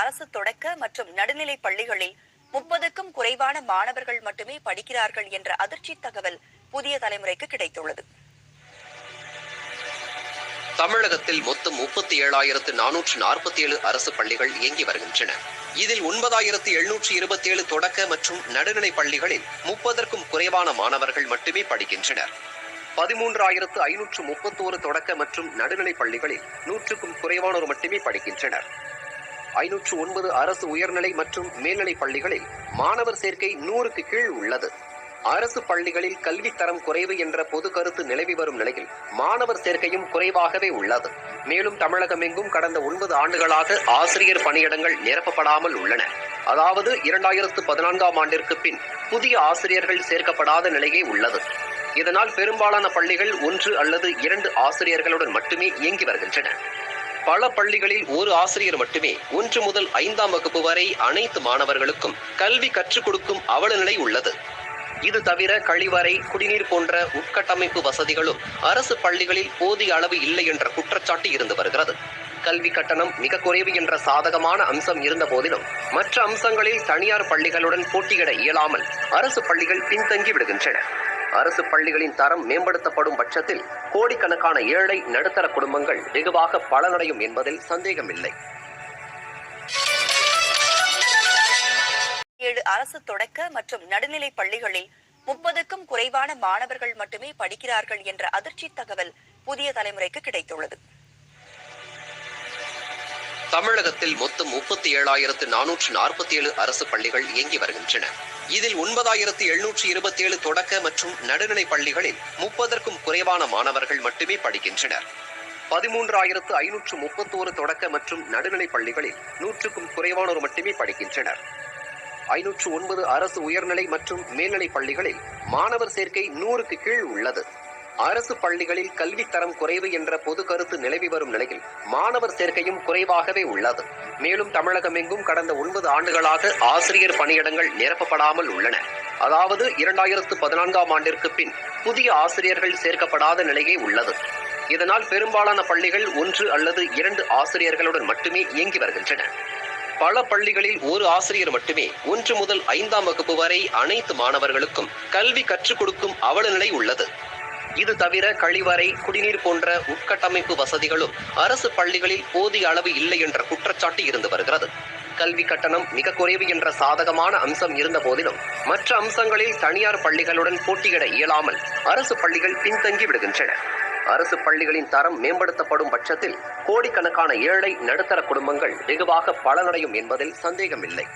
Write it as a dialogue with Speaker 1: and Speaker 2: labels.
Speaker 1: அரசு தொடக்க மற்றும் நடுநிலை பள்ளிகளில் முப்பதுக்கும் குறைவான மாணவர்கள் மட்டுமே படிக்கிறார்கள் என்ற அதிர்ச்சி தகவல் புதிய தலைமுறைக்கு கிடைத்துள்ளது.
Speaker 2: தமிழகத்தில் மொத்தம் முப்பத்தி ஏழாயிரத்து நானூற்று நாற்பத்தி ஏழு அரசு பள்ளிகள் இயங்கி வருகின்றன. இதில் ஒன்பதாயிரத்து எழுநூற்று இருபத்தி ஏழு தொடக்க மற்றும் நடுநிலை பள்ளிகளில் முப்பதற்கும் குறைவான மாணவர்கள் மட்டுமே படிக்கின்றனர். பதிமூன்றாயிரத்து ஐநூற்று முப்பத்தோரு தொடக்க மற்றும் நடுநிலை பள்ளிகளில் நூற்றுக்கும் குறைவானோர் மட்டுமே படிக்கின்றனர். ஐநூற்று ஒன்பது அரசு உயர்நிலை மற்றும் மேல்நிலை பள்ளிகளில் மாணவர் சேர்க்கை நூறுக்கு கீழ் உள்ளது. அரசு பள்ளிகளில் கல்வி தரம் குறைவு என்ற பொது கருத்து நிலவி வரும் நிலையில் மாணவர் சேர்க்கையும் குறைவாகவே உள்ளது. மேலும் தமிழகம் எங்கும் கடந்த ஒன்பது ஆண்டுகளாக ஆசிரியர் பணியிடங்கள் நிரப்பப்படாமல் உள்ளன. அதாவது இரண்டாயிரத்து பதினான்காம் ஆண்டிற்கு பின் புதிய ஆசிரியர்கள் சேர்க்கப்படாத நிலையே உள்ளது. இதனால் பெரும்பாலான பள்ளிகள் ஒன்று அல்லது இரண்டு ஆசிரியர்களுடன் மட்டுமே இயங்கி வருகின்றன. பல பள்ளிகளில் ஒரு ஆசிரியர் மட்டுமே ஒன்று முதல் ஐந்தாம் வகுப்பு வரை அனைத்து மாணவர்களுக்கும் கல்வி கற்றுக் கொடுக்கும் அவல நிலை உள்ளது. இது தவிர கழிவறை குடிநீர் போன்ற உட்கட்டமைப்பு வசதிகளும் அரசு பள்ளிகளில் போதிய அளவு இல்லை என்ற குற்றச்சாட்டு இருந்து வருகிறது. கல்வி கட்டணம் மிக குறைவு என்ற சாதகமான அம்சம் இருந்த போதிலும் மற்ற அம்சங்களில் தனியார் பள்ளிகளுடன் போட்டியிட இயலாமல் அரசு பள்ளிகள் பின்தங்கி விடுகின்றன. அரசு பள்ளிகளின் தரம் மேம்படுத்தப்படும் பட்சத்தில் கோடிக்கணக்கான ஏழை நடுத்தர குடும்பங்கள் வெகுவாக பலனடையும் என்பதில் சந்தேகமில்லை.
Speaker 1: ஏழு அரசு தொடக்க மற்றும் நடுநிலை பள்ளிகளில் முப்பதுக்கும் குறைவான மாணவர்கள் மட்டுமே படிக்கிறார்கள் என்ற அதிர்ச்சி தகவல் புதிய தலைமுறைக்கு கிடைத்துள்ளது.
Speaker 2: தமிழகத்தில் மொத்தம் முப்பத்தி ஏழாயிரத்து நானூற்று நாற்பத்தி ஏழு அரசு பள்ளிகள் இயங்கி வருகின்றன. இதில் ஒன்பதாயிரத்து எழுநூற்று இருபத்தி ஏழு தொடக்க மற்றும் நடுநிலை பள்ளிகளில் முப்பதற்கும் குறைவான மாணவர்கள் மட்டுமே படிக்கின்றனர். பதிமூன்றாயிரத்து ஐநூற்று முப்பத்தோரு தொடக்க மற்றும் நடுநிலை பள்ளிகளில் நூற்றுக்கும் குறைவானோர் மட்டுமே படிக்கின்றனர். ஐநூற்று ஒன்பது அரசு உயர்நிலை மற்றும் மேல்நிலை பள்ளிகளில் மாணவர் சேர்க்கை நூறுக்கு கீழ் உள்ளது. அரசு பள்ளிகளில் கல்வித்தரம் குறைவு என்ற பொது கருத்து நிலவி வரும் நிலையில் மாணவர் சேர்க்கையும் குறைவாகவே உள்ளது. மேலும் தமிழகம் எங்கும் கடந்த ஒன்பது ஆண்டுகளாக ஆசிரியர் பணியிடங்கள் நிரப்பப்படாமல் உள்ளன. அதாவது இரண்டாயிரத்து பதினான்காம் ஆண்டிற்கு பின் புதிய ஆசிரியர்கள் சேர்க்கப்படாத நிலையே உள்ளது. இதனால் பெரும்பாலான பள்ளிகள் ஒன்று அல்லது இரண்டு ஆசிரியர்களுடன் மட்டுமே இயங்கி வருகின்றன. பல பள்ளிகளில் ஒரு ஆசிரியர் மட்டுமே ஒன்று முதல் ஐந்தாம் வகுப்பு வரை அனைத்து மாணவர்களுக்கும் கல்வி கற்றுக் கொடுக்கும் அவல நிலை உள்ளது. இது தவிர கழிவறை குடிநீர் போன்ற உட்கட்டமைப்பு வசதிகளும் அரசு பள்ளிகளில் போதிய அளவு இல்லை என்ற குற்றச்சாட்டு இருந்து வருகிறது. கல்வி கட்டணம் மிக குறைவு என்ற சாதகமான அம்சம் இருந்த போதிலும் மற்ற அம்சங்களில் தனியார் பள்ளிகளுடன் போட்டியிட இயலாமல் அரசு பள்ளிகள் பின்தங்கி விடுகின்றன. அரசு பள்ளிகளின் தரம் மேம்படுத்தப்படும் பட்சத்தில் கோடிக்கணக்கான ஏழை நடுத்தர குடும்பங்கள் வெகுவாக பலனடையும் என்பதில் சந்தேகமில்லை.